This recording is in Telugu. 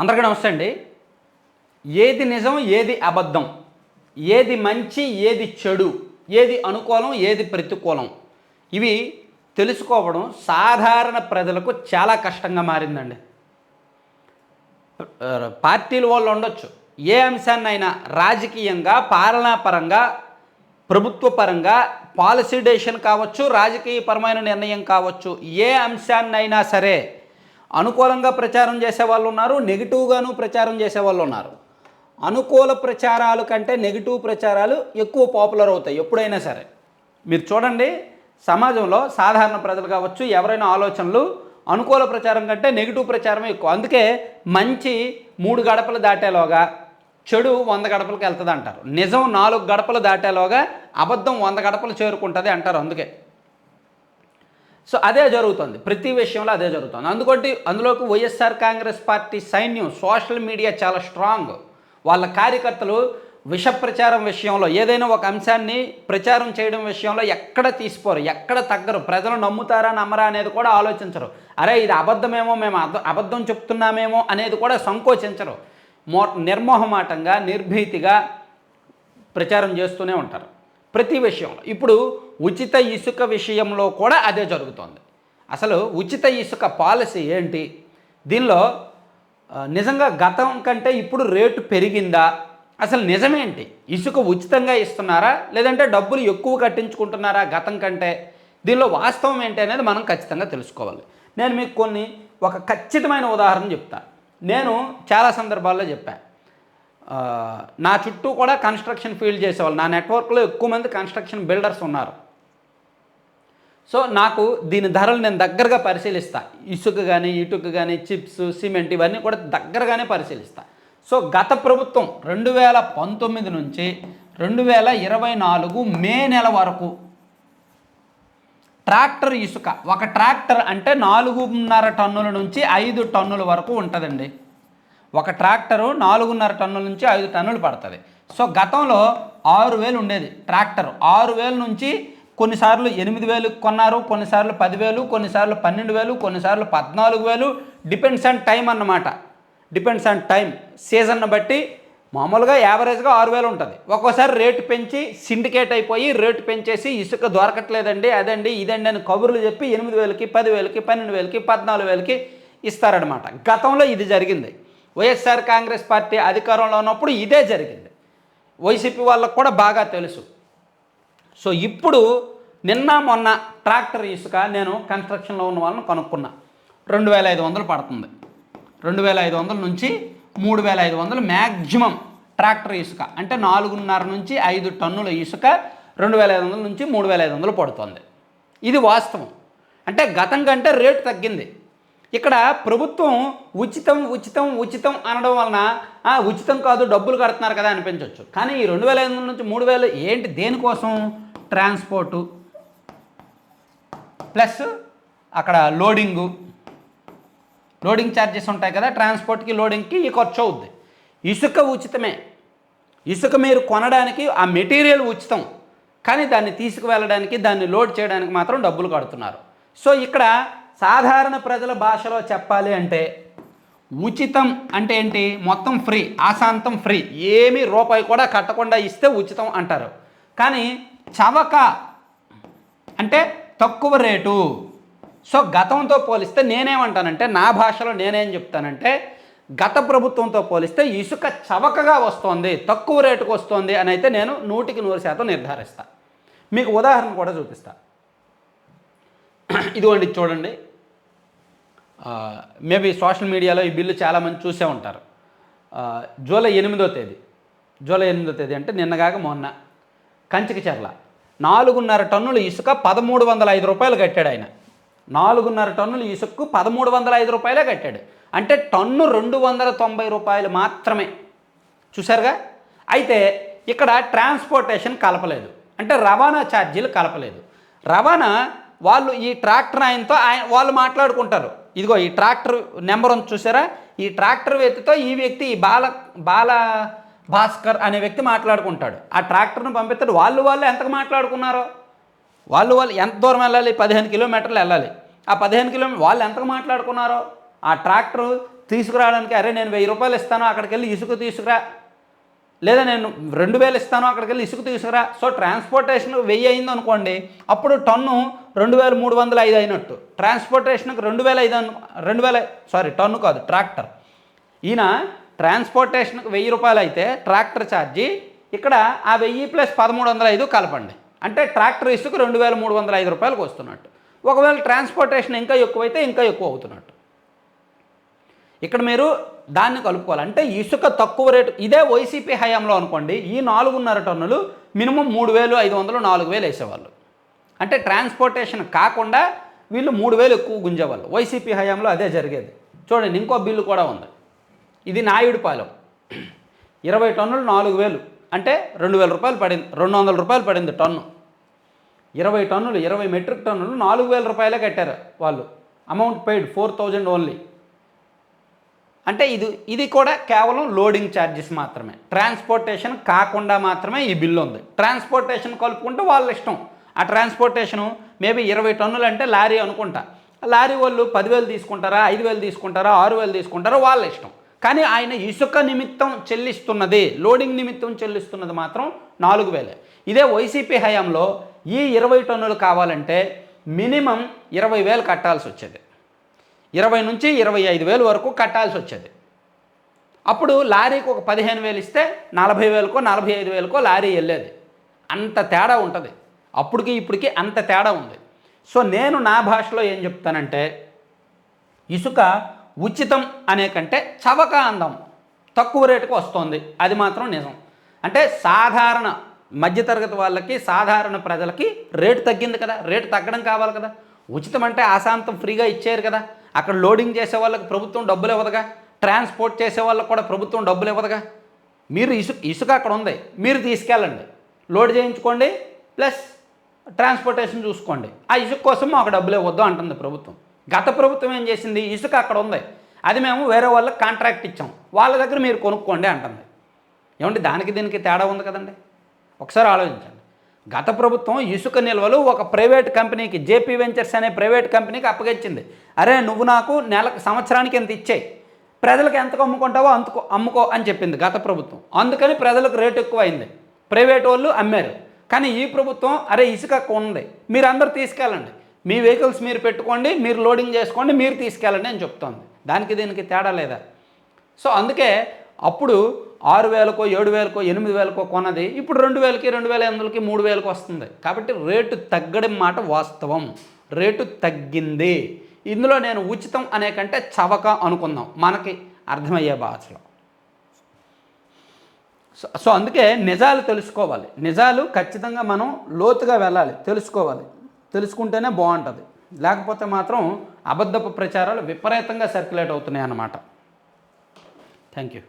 అందరికీ నమస్తే అండి. ఏది నిజం ఏది అబద్ధం? ఏది మంచి ఏది చెడు? ఏది అనుకూలం ఏది ప్రతికూలం? ఇవి తెలుసుకోవడం సాధారణ ప్రజలకు చాలా కష్టంగా మారిందండి. పార్టీల వాళ్ళు ఉండొచ్చు. ఏ అంశాన్నైనా రాజకీయంగా పాలనాపరంగా ప్రభుత్వపరంగా పాలసీ డెసిషన్ కావచ్చు రాజకీయపరమైన నిర్ణయం కావచ్చు ఏ అంశాన్నైనా సరే అనుకూలంగా ప్రచారం చేసే వాళ్ళు ఉన్నారు నెగిటివ్గాను ప్రచారం చేసే వాళ్ళు ఉన్నారు. అనుకూల ప్రచారాలు కంటే నెగిటివ్ ప్రచారాలు ఎక్కువ పాపులర్ అవుతాయి ఎప్పుడైనా సరే. మీరు చూడండి సమాజంలో సాధారణ ప్రజలు కావచ్చు ఎవరైనా ఆలోచనలు అనుకూల ప్రచారం కంటే నెగిటివ్ ప్రచారమే ఎక్కువ. అందుకే మంచి మూడు గడపలు దాటేలోగా చెడు వంద గడపలకు వెళ్తుంది అంటారు నిజం నాలుగు గడపలు దాటేలోగా అబద్ధం వంద గడపలు చేరుకుంటుంది అంటారు అందుకే. సో అదే జరుగుతుంది. ప్రతి విషయంలో అదే జరుగుతుంది. అందుకోటి అందులోకి వైఎస్ఆర్ కాంగ్రెస్ పార్టీ సైన్యం సోషల్ మీడియా చాలా స్ట్రాంగ్ వాళ్ళ కార్యకర్తలు విష ప్రచారం విషయంలో ఏదైనా ఒక అంశాన్ని ప్రచారం చేయడం విషయంలో ఎక్కడ తీసిపోరు ఎక్కడ తగ్గరు. ప్రజలు నమ్ముతారా నమ్మరా అనేది కూడా ఆలోచించరు. అరే ఇది అబద్ధమేమో మేము అబద్ధం చెప్తున్నామేమో అనేది కూడా సంకోచించరు. మో నిర్మోహమాటంగా నిర్భీతిగా ప్రచారం చేస్తూనే ఉంటారు. ప్రతి విషయంలో. ఇప్పుడు ఉచిత ఇసుక విషయంలో కూడా అదే జరుగుతోంది. అసలు ఉచిత ఇసుక పాలసీ ఏంటి? దీనిలో నిజంగా గతం కంటే ఇప్పుడు రేటు పెరిగిందా? అసలు నిజమేంటి? ఇసుక ఉచితంగా ఇస్తున్నారా? లేదంటే డబ్బులు ఎక్కువ కట్టించుకుంటున్నారా గతం కంటే? దీనిలో వాస్తవం ఏంటి అనేది మనం ఖచ్చితంగా తెలుసుకోవాలి. నేను మీకు కొన్ని ఒక ఖచ్చితమైన ఉదాహరణ చెప్తా. నేను చాలా సందర్భాల్లో చెప్పాను నా చుట్టూ కూడా కన్స్ట్రక్షన్ ఫీల్డ్ చేసేవాళ్ళు. నా నెట్వర్క్లో ఎక్కువ మంది కన్స్ట్రక్షన్ బిల్డర్స్ ఉన్నారు. సో నాకు దీని ధరలు నేను దగ్గరగా పరిశీలిస్తా. ఇసుక కానీ ఇటుక కానీ చిప్స్ సిమెంట్ ఇవన్నీ కూడా దగ్గరగానే పరిశీలిస్తా. సో గత ప్రభుత్వం రెండు వేల పంతొమ్మిది నుంచి రెండు వేల ఇరవై నాలుగు మే నెల వరకు ట్రాక్టర్ ఇసుక ఒక ట్రాక్టర్ అంటే నాలుగున్నర టన్నుల నుంచి ఐదు టన్నుల వరకు ఉంటుందండి. ఒక ట్రాక్టరు నాలుగున్నర టన్నుల నుంచి ఐదు టన్నులు పడుతుంది. సో గతంలో ఆరు వేలు ఉండేది ట్రాక్టర్. ఆరు వేల నుంచి కొన్నిసార్లు ఎనిమిది వేలు కొన్నారు కొన్నిసార్లు పదివేలు కొన్నిసార్లు పన్నెండు వేలు కొన్నిసార్లు పద్నాలుగు వేలు. డిపెండ్స్ ఆన్ టైం అన్నమాట. డిపెండ్స్ ఆన్ టైం సీజన్ను బట్టి మామూలుగా యావరేజ్గా ఆరు వేలు ఉంటుంది. ఒక్కోసారి రేటు పెంచి సిండికేట్ అయిపోయి రేటు పెంచేసి ఇసుక దొరకట్లేదండి అదండి ఇదండి అని కబుర్లు చెప్పి ఎనిమిది వేలకి పదివేలకి పన్నెండు వేలకి పద్నాలుగు వేలకి ఇస్తారనమాట గతంలో ఇది జరిగింది. వైఎస్ఆర్ కాంగ్రెస్ పార్టీ అధికారంలో ఉన్నప్పుడు ఇదే జరిగింది. వైసీపీ వాళ్ళకు కూడా బాగా తెలుసు. సో ఇప్పుడు నిన్న మొన్న ట్రాక్టర్ ఇసుక నేను కన్స్ట్రక్షన్లో ఉన్న వాళ్ళని కనుక్కున్నా. రెండు వేల ఐదు వందలు పడుతుంది. రెండు వేల ఐదు వందల నుంచి మూడు వేల ఐదు వందలు మ్యాక్సిమం ట్రాక్టర్ ఇసుక. అంటే నాలుగున్నర నుంచి ఐదు టన్నుల ఇసుక రెండు వేల ఐదు వందల నుంచి మూడు వేల ఐదు వందలు పడుతుంది. ఇది వాస్తవం. అంటే గతం కంటే రేటు తగ్గింది. ఇక్కడ ప్రభుత్వం ఉచితం ఉచితం ఉచితం అనడం వలన "ఆ, ఉచితం కాదు డబ్బులు కడుతున్నారు కదా అనిపించవచ్చు కానీ ఈ రెండు వేల ఐదు వందల నుంచి మూడు వేలు ఏంటి దేనికోసం? ట్రాన్స్పోర్టు. ప్లస్ అక్కడ లోడింగు. లోడింగ్ ఛార్జెస్ ఉంటాయి కదా ట్రాన్స్పోర్ట్కి లోడింగ్కి ఈ ఖర్చు అవుద్ది. ఇసుక ఉచితమే. ఇసుక మీరు కొనడానికి ఆ మెటీరియల్ ఉచితం. కానీ దాన్ని తీసుకువెళ్ళడానికి దాన్ని లోడ్ చేయడానికి మాత్రం డబ్బులు కడుతున్నారు. సో ఇక్కడ సాధారణ ప్రజల భాషలో చెప్పాలి అంటే ఉచితం అంటే ఏంటి? మొత్తం ఫ్రీ ఆశాంతం ఫ్రీ. ఏమీ రూపాయి కూడా కట్టకుండా ఇస్తే ఉచితం అంటారు. కానీ చవక అంటే తక్కువ రేటు. సో గతంతో పోలిస్తే నేనేమంటానంటే నా భాషలో నేనేం చెప్తానంటే గత ప్రభుత్వంతో పోలిస్తే ఇసుక చవకగా వస్తోంది తక్కువ రేటుకు వస్తోంది అని అయితే నేను నూటికి నూరు శాతం నిర్ధారిస్తా. మీకు ఉదాహరణ కూడా చూపిస్తా. ఇదిగోండి చూడండి. మేబీ సోషల్ మీడియాలో ఈ బిల్లు చాలామంది చూసే ఉంటారు. జూలై ఎనిమిదో తేదీ. జూలై ఎనిమిదో తేదీ అంటే నిన్నగాక మొన్న. కంచికి చెర్ల. నాలుగున్నర టన్నుల ఇసుక పదమూడు వందల ఐదు రూపాయలు కట్టాడు ఆయన. నాలుగున్నర టన్నుల ఇసుక్కు పదమూడు వందల ఐదు రూపాయలే కట్టాడు. అంటే టన్ను రెండు వందల తొంభై రూపాయలు మాత్రమే. చూసారుగా అయితే ఇక్కడ ట్రాన్స్పోర్టేషన్ కలపలేదు. అంటే రవాణా ఛార్జీలు కలపలేదు. రవాణా వాళ్ళు ఈ ట్రాక్టర్ ఆయనతో ఆయన వాళ్ళు మాట్లాడుకుంటారు. ఇదిగో ఈ ట్రాక్టర్ నెంబర్ ఉంది చూసారా? ఈ ట్రాక్టర్ వ్యక్తితో ఈ వ్యక్తి ఈ బాల బాల భాస్కర్ అనే వ్యక్తి మాట్లాడుకుంటాడు. ఆ ట్రాక్టర్ను పంపిస్తాడు. వాళ్ళు వాళ్ళు ఎంతకు మాట్లాడుకున్నారో? వాళ్ళు వాళ్ళు ఎంత దూరం వెళ్ళాలి? పదిహేను కిలోమీటర్లు వెళ్ళాలి. ఆ పదిహేను కిలోమీటర్ వాళ్ళు ఎంతకు మాట్లాడుకున్నారో? ఆ ట్రాక్టర్ తీసుకురావడానికి అరే నేను వెయ్యి రూపాయలు ఇస్తాను అక్కడికి వెళ్ళి ఇసుక తీసుకురా. లేదా నేను రెండు వేలు ఇస్తాను అక్కడికి వెళ్ళి ఇసుక తీసుకురా. సో ట్రాన్స్పోర్టేషన్ వెయ్యి అయింది అనుకోండి అప్పుడు టన్ను రెండు వేల మూడు వందల ఐదు అయినట్టు. ట్రాన్స్పోర్టేషన్కి రెండు వేల ఐదు అను రెండు వేల సారీ టన్ను కాదు ట్రాక్టర్. ఈయన ట్రాన్స్పోర్టేషన్కి వెయ్యి రూపాయలు అయితే ట్రాక్టర్ ఛార్జీ ఇక్కడ ఆ వెయ్యి ప్లస్ పదమూడు వందల ఐదు కలపండి. అంటే ట్రాక్టర్ ఇసుకు రెండు వేల మూడు వందల ఐదు రూపాయలకు వస్తున్నట్టు. ఒకవేళ ట్రాన్స్పోర్టేషన్ ఇంకా ఎక్కువైతే ఇంకా ఎక్కువ అవుతున్నట్టు. ఇక్కడ మీరు దాన్ని కలుపుకోవాలి. అంటే ఇసుక తక్కువ రేటు ఇదే వైసీపీ హయాంలో అనుకోండి ఈ నాలుగున్నర టన్నులు మినిమం మూడు వేలు ఐదు వందలు నాలుగు వేలు వేసేవాళ్ళు. అంటే ట్రాన్స్పోర్టేషన్ కాకుండా వీళ్ళు మూడు వేలు ఎక్కువ గుంజేవాళ్ళు. వైసీపీ హయాంలో అదే జరిగేది. చూడండి ఇంకో బిల్లు కూడా ఉంది. ఇది నాయుడుపాలెం ఇరవై టన్నులు నాలుగు వేలు. అంటే రెండు వేల రూపాయలు పడింది రెండు వందల రూపాయలు పడింది టన్ను. ఇరవై టన్నులు ఇరవై మెట్రిక్ టన్నులు నాలుగు వేల రూపాయలే కట్టారు వాళ్ళు. Amount paid four thousand only అంటే ఇది ఇది కూడా కేవలం లోడింగ్ ఛార్జెస్ మాత్రమే. ట్రాన్స్పోర్టేషన్ కాకుండా మాత్రమే ఈ బిల్లు ఉంది ట్రాన్స్పోర్టేషన్ కలుపుకుంటే వాళ్ళ ఇష్టం. ఆ ట్రాన్స్పోర్టేషను మేబీ ఇరవై టన్నులు అంటే లారీ అనుకుంటా. లారీ వాళ్ళు పదివేలు తీసుకుంటారా ఐదు వేలు తీసుకుంటారా ఆరు వేలు తీసుకుంటారా వాళ్ళ ఇష్టం. కానీ ఆయన ఇసుక నిమిత్తం చెల్లిస్తున్నది లోడింగ్ నిమిత్తం చెల్లిస్తున్నది మాత్రం నాలుగు వేలే ఇదే వైసీపీ హయాంలో ఈ ఇరవై టన్నులు కావాలంటే మినిమం ఇరవై వేలు కట్టాల్సి వచ్చేది. ఇరవై నుంచి ఇరవై ఐదు వేలు వరకు కట్టాల్సి వచ్చేది. అప్పుడు లారీకి ఒక పదిహేను వేలు ఇస్తే నలభై వేలకో నలభై ఐదు వేలకో లారీ వెళ్ళేది. అంత తేడా ఉంటుంది. అప్పటికి ఇప్పటికి అంత తేడా ఉంది. సో నేను నా భాషలో ఏం చెప్తానంటే ఇసుక ఉచితం అనే కంటే చవక అందం తక్కువ రేటుకు వస్తుంది. అది మాత్రం నిజం. అంటే సాధారణ మధ్యతరగతి వాళ్ళకి సాధారణ ప్రజలకి రేటు తగ్గింది కదా. రేటు తగ్గడం కావాలి కదా. ఉచితం అంటే ఆశాంతం ఫ్రీగా ఇచ్చారు కదా. అక్కడ లోడింగ్ చేసే వాళ్ళకి ప్రభుత్వం డబ్బులు ఇవ్వదుగా? ట్రాన్స్పోర్ట్ చేసే వాళ్ళకి కూడా ప్రభుత్వం డబ్బులు ఇవ్వదుగా? మీరు ఇసుక ఇసుక అక్కడ ఉంది. మీరు తీసుకెళ్ళండి. లోడ్ చేయించుకోండి ప్లస్ ట్రాన్స్పోర్టేషన్ చూసుకోండి. ఆ ఇసుక కోసం మాకు డబ్బులు ఇవ్వద్దు అంటుంది ప్రభుత్వం. గత ప్రభుత్వం ఏం చేసింది? ఇసుక అక్కడ ఉంది. అది మేము వేరే వాళ్ళకి కాంట్రాక్ట్ ఇచ్చాం. వాళ్ళ దగ్గర మీరు కొనుక్కోండి అంటుంది. ఏమంటే దానికి దీనికి తేడా ఉంది కదండి? ఒకసారి ఆలోచించండి. గత ప్రభుత్వం ఇసుక నిల్వలు ఒక ప్రైవేట్ కంపెనీకి జేపీ వెంచర్స్ అనే ప్రైవేట్ కంపెనీకి అప్పగించింది. అరే నువ్వు నాకు నెలకు సంవత్సరానికి ఎంత ఇచ్చేయి? ప్రజలకు ఎంతకు అమ్ముకుంటావో అంతకు అమ్ముకో అని చెప్పింది గత ప్రభుత్వం. అందుకని ప్రజలకు రేటు ఎక్కువ అయింది ప్రైవేట్ వాళ్ళు అమ్మారు. కానీ ఈ ప్రభుత్వం అరే ఇసుక ఉంది. మీరు అందరు తీసుకెళ్ళండి. మీ వెహికల్స్ మీరు పెట్టుకోండి మీరు లోడింగ్ చేసుకోండి మీరు తీసుకెళ్ళండి అని చెప్తోంది. దానికి దీనికి తేడా లేదా? సో అందుకే అప్పుడు ఆరు వేలకో ఏడు వేలకో ఎనిమిది వేలకో కొన్నది. ఇప్పుడు రెండు వేలకి రెండు వేల ఎనిమిదికి మూడు వేలకు వస్తుంది. కాబట్టి రేటు తగ్గడం మాట వాస్తవం. రేటు తగ్గింది. ఇందులో నేను ఉచితం అనే కంటే చవక అనుకుందాం. మనకి అర్థమయ్యే భాషలో. సో అందుకే నిజాలు తెలుసుకోవాలి. నిజాలు ఖచ్చితంగా మనం లోతుగా వెళ్ళాలి. తెలుసుకోవాలి. తెలుసుకుంటేనే బాగుంటుంది. లేకపోతే మాత్రం అబద్ధపు ప్రచారాలు విపరీతంగా సర్క్యులేట్ అవుతున్నాయి అన్నమాట థ్యాంక్ యూ